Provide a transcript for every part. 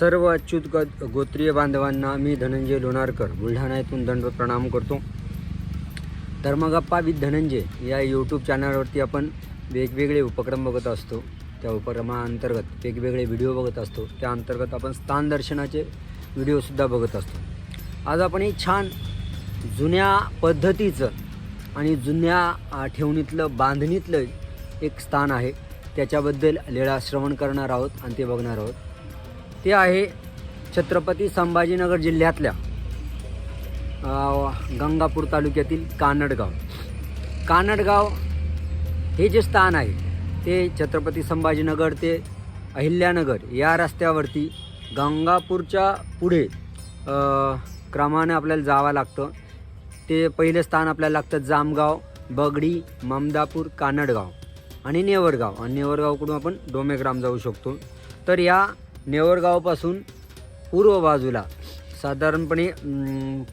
सर्व अच्युत ग- गोत्रीय बांधवांना मी धनंजय लोणारकर बुलढाणा येथून दंड प्रणाम करतो. धर्मगप्पा विथ धनंजय या यूट्यूब चॅनलवरती आपण वेगवेगळे उपक्रम बघत असतो. त्या उपक्रमाअंतर्गत वेगवेगळे व्हिडिओ बघत असतो. त्या अंतर्गत आपण स्थान दर्शनाचे व्हिडिओसुद्धा बघत असतो. आज आपण एक छान जुन्या पद्धतीचं आणि जुन्या ठेवणीतलं बांधणीतलं एक स्थान आहे. त्याच्याबद्दल लीळा श्रवण करणार आहोत आणि ते बघणार आहोत. ते आहे छत्रपती संभाजीनगर जिल्ह्यातल्या गंगापूर तालुक्यातील कानडगाव. कानडगाव हे जे स्थान आहे ते छत्रपती संभाजीनगर ते अहिल्यानगर या रस्त्यावरती गंगापूरच्या पुढे क्रमाने आपल्याला जावं लागतं. ते पहिलं स्थान आपल्याला लागतं जामगाव बगडी ममदापूर कानडगाव आणि नेवरगाव. आणि नेवरगावकडून आपण डोमेग्राम जाऊ शकतो. तर या नेवरगावपासून पूर्व बाजूला साधारणपणे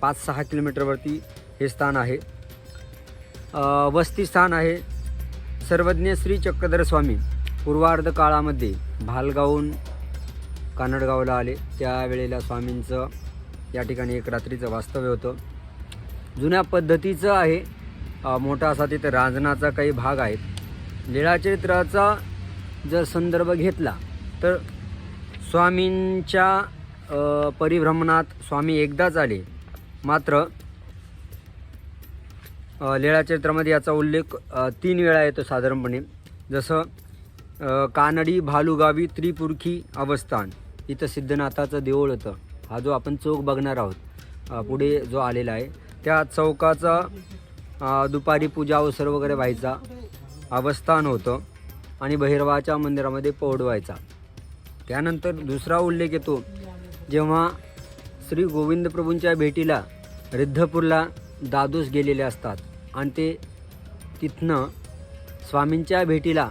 पाच सहा किलोमीटरवरती हे स्थान आहे. वस्ती स्थान आहे सर्वज्ञ श्री चक्रधर स्वामी. पूर्वार्ध काळामध्ये भालगावहून कानडगावला आले. त्यावेळेला स्वामींचं या ठिकाणी एक रात्रीचं वास्तव्य होतं. जुन्या पद्धतीचं आहे. मोठा असा तिथं रांजणाचा काही भाग आहेत लीळाचरित्राचा जर संदर्भ घेतला तर स्वामींच्या परिभ्रमणात स्वामी एकदाच आले. मात्र अ, लीळाचरित्रामध्ये याचा उल्लेख तीन वेळा येतो साधारणपणे. जसं कानडी भालुगावी त्रिपुरखी अवस्थान. इथं सिद्धनाथाचं देऊळ होतं. हा जो आपण चौक बघणार आहोत पुढे जो आलेला आहे त्या चौकाचा दुपारी पूजा अवसर वगैरे व्हायचा अवस्थान होतं आणि भैरवाच्या मंदिरामध्ये पौड व्हायचा त्यानंतर दुसरा उल्लेख येतो. जेव्हा श्री गोविंद प्रभूंच्या भेटीला रिद्धपूरला दादूस गेलेले असतात आणि ते तिथनं स्वामींच्या भेटीला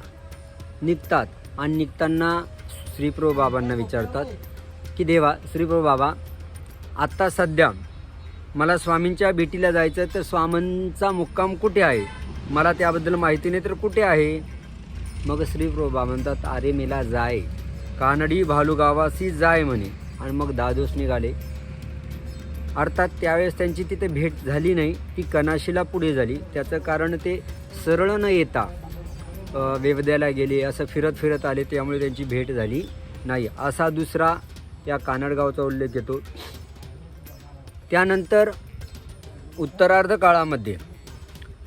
निघतात आणि निघताना श्रीप्रभू बाबांना विचारतात की देवा श्रीप्रभू बाबा आत्ता सध्या मला स्वामींच्या भेटीला जायचं आहे तर स्वामींचा मुक्काम कुठे आहे? मला त्याबद्दल माहिती नाही तर कुठे आहे? मग श्रीप्रभू बाबा म्हणतात अरे मेला जाय. कानडी भालुगावासी जाय म्हणे. आणि मग दादोस निघाले. अर्थात त्यावेळेस त्यांची तिथे भेट झाली नाही. ती कनाशीला पुढे झाली. त्याचं कारण ते सरळ न येता वेवद्याला गेले. असं फिरत फिरत आले. त्यामुळे त्यांची भेट झाली नाही. असा दुसरा या कानडगावचा उल्लेख येतो. त्यानंतर उत्तरार्ध काळामध्ये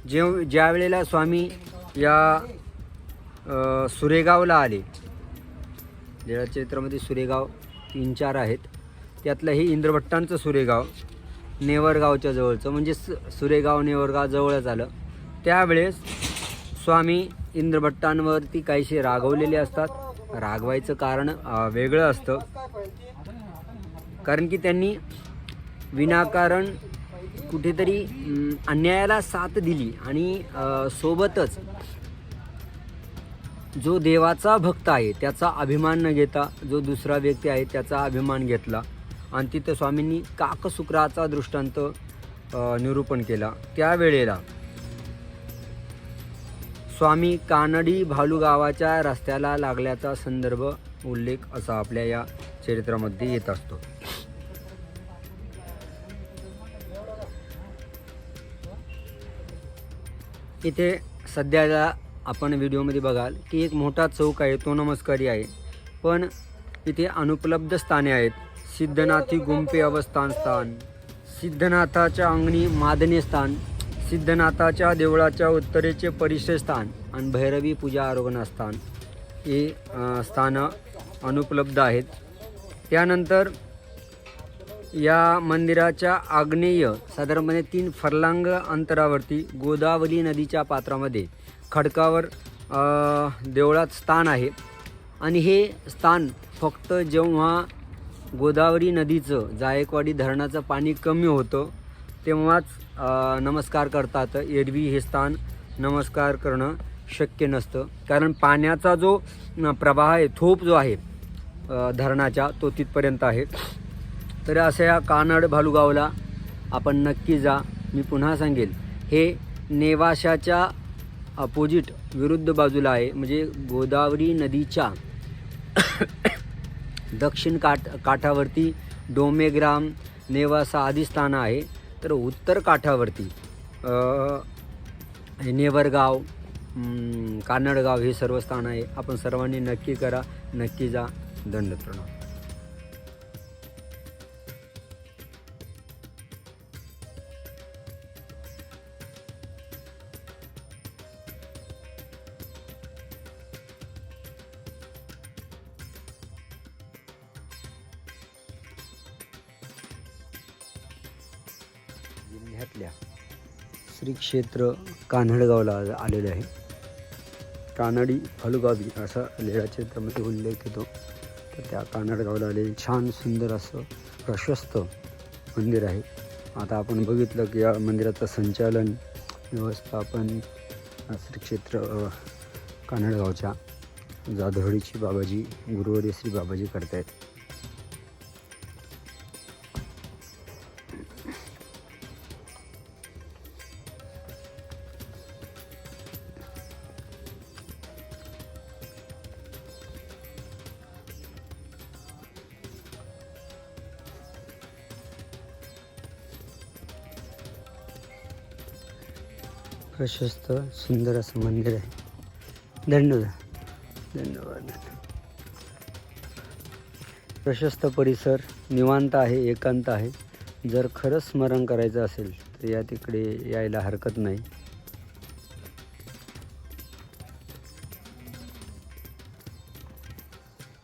जेव ज्या वेळेला स्वामी या सुरेगावला आले लीळाचरित्रामध्ये सुरेगाव तीन चार आहेत. त्यातलं हे इंद्रभट्टांचं सुरेगाव नेवरगावच्या जवळचं म्हणजे सु सुरेगाव नेवरगाव जवळच आलं. त्यावेळेस स्वामी इंद्रभट्टांवरती काहीसे रागवलेले असतात. रागवायचं कारण वेगळं असतं. कारण की त्यांनी विनाकारण कुठेतरी अन्यायाला साथ दिली आणि सोबतच जो देवाचा भक्त आहे त्याचा अभिमान न घेता जो दुसरा व्यक्ती आहे त्याचा अभिमान घेतला. आणि तिथं स्वामींनी काकसुक्राचा दृष्टांत निरूपण केला. त्यावेळेला स्वामी कानडी भालू गावाच्या रस्त्याला लागल्याचा संदर्भ उल्लेख असा आपल्या या चरित्रामध्ये येत असतो. इथे सध्याला आपण व्हिडिओमध्ये बघाल की एक मोठा चौक आहे तो नमस्कारी आहे. पण इथे अनुपलब्ध स्थाने आहेत. सिद्धनाथी गुंपे अवस्थान स्थान सिद्धनाथाच्या अंगणी मादने स्थान सिद्धनाथाच्या देवळाच्या उत्तरेचे परिसर स्थान आणि भैरवी पूजा आरोग्य स्थान. हे स्थानं अनुपलब्ध आहेत. त्यानंतर या मंदिराच्या आग्नेय साधारणपणे तीन फरलांग अंतरावरती गोदावरी नदीच्या पात्रामध्ये खडकावर देवळात स्थान आहे. आणि हे स्थान फक्त जेव्हा गोदावरी नदीचं जायकवाडी धरणाचं पाणी कमी होतं तेव्हाच नमस्कार करतात. एरवी हे स्थान नमस्कार करणं शक्य नसतं. कारण पाण्याचा जो प्रवाह आहे थोप जो आहे धरणाच्या तो तिथपर्यंत आहे. तर असं या कानड भालुगावला आपण नक्की जा. मी पुन्हा सांगेल. हे नेवाशाच्या अपोजिट विरुद्ध बाजूला आहे. म्हणजे गोदावरी नदीच्या दक्षिण काठ काठावरती डोमेग्राम नेवासा आदी स्थानं आहे. तर उत्तर काठावरती नेवरगाव कानडगाव हे सर्व स्थान आहे. आपण सर्वांनी नक्की करा. नक्की जा. दंड प्रणाम. जिल्ह्यातल्या श्री क्षेत्र कान्हडगावला आलेलं आलेले आहे. कानडी फलगावी असा लेळा क्षेत्रामध्ये उल्लेख येतो. तर त्या कानडगावला आलेलं छान सुंदर असं प्रशस्त मंदिर आहे. आता आपण बघितलं की या मंदिराचं संचालन व्यवस्थापन श्री क्षेत्र कानडगावच्या जाधवडीची बाबाजी गुरुवारी श्री बाबाजी करतायत. प्रशस्त सुंदर असं मंदिर आहे. धन्यवाद. धन्यवाद. प्रशस्त परिसर निवांत आहे एकांत आहे. जर खरंच स्मरण करायचं असेल तर या तिकडे यायला हरकत नाही.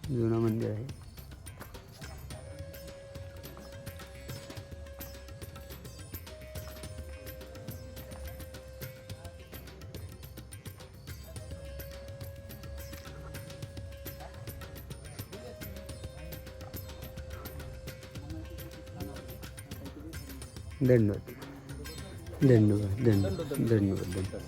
जुनं मंदिर आहे. దండు దండు దండు దండు దండు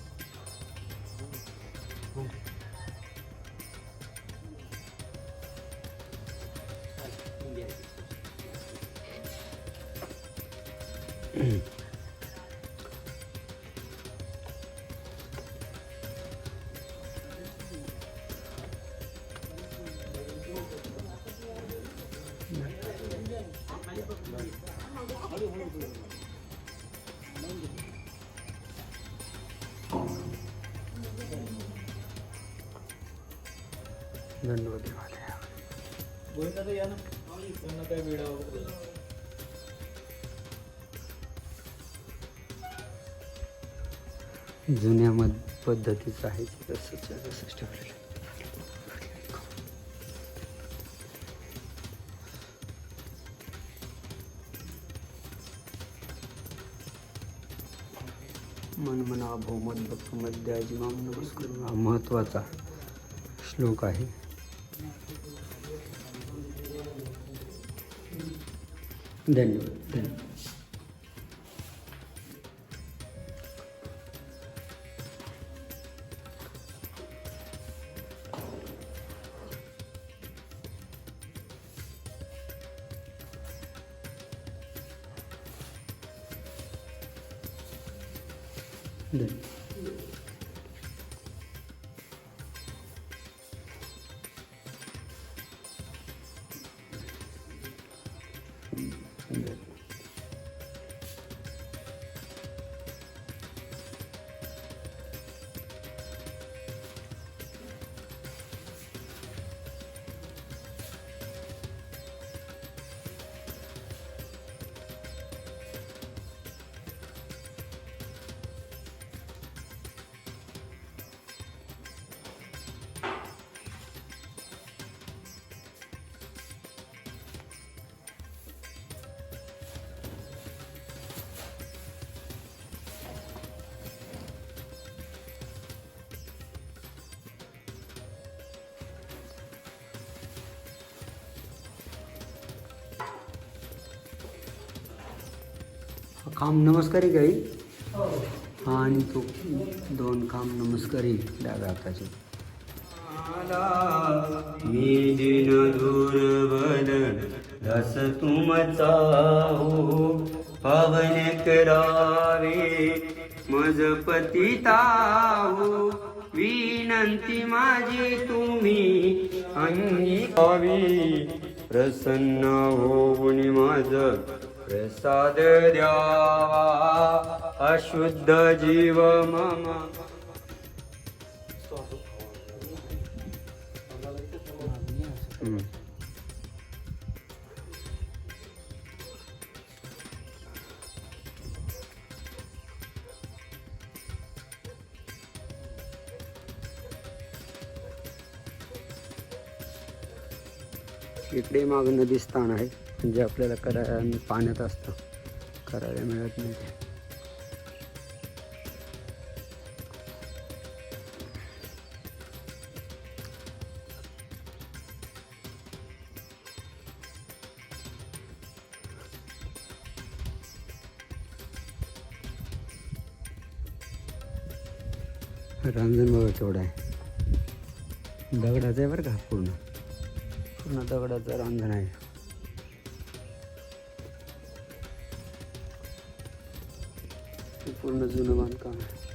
Thank you. धन्यवाद. जुन्या मध पद्धतीचं आहे ते तसंच आहे, तसंच ठेवलेलं आहे. मन मना भौमत भक्त मध्य अजिमाम नमस्कार हा महत्त्वाचा श्लोक आहे धन्यवाद धन्यवाद धन्यवाद काम नमस्कारी काही हा. आणि तो दोन काम नमस्कारी डाव्या हाताचे मी दिन दुर्बल दस तुमचा हो पावन करावे मज पतिता हो विनंती माझी तुम्ही अंगीकावी प्रसन्न होऊन माझ प्रसाद द्यावा अशुद्ध जीव मम. इकडे माग नदी स्थान आहे. म्हणजे आपल्याला करायला पाण्यात असतं करायला मिळत नाही ते. रांजण बघा केवढा आहे. दगडाचं आहे बरं का पूर्ण? पूर्ण दगडाचं रांजण आहे. पूर्ण जुनं बांधकाम आहे.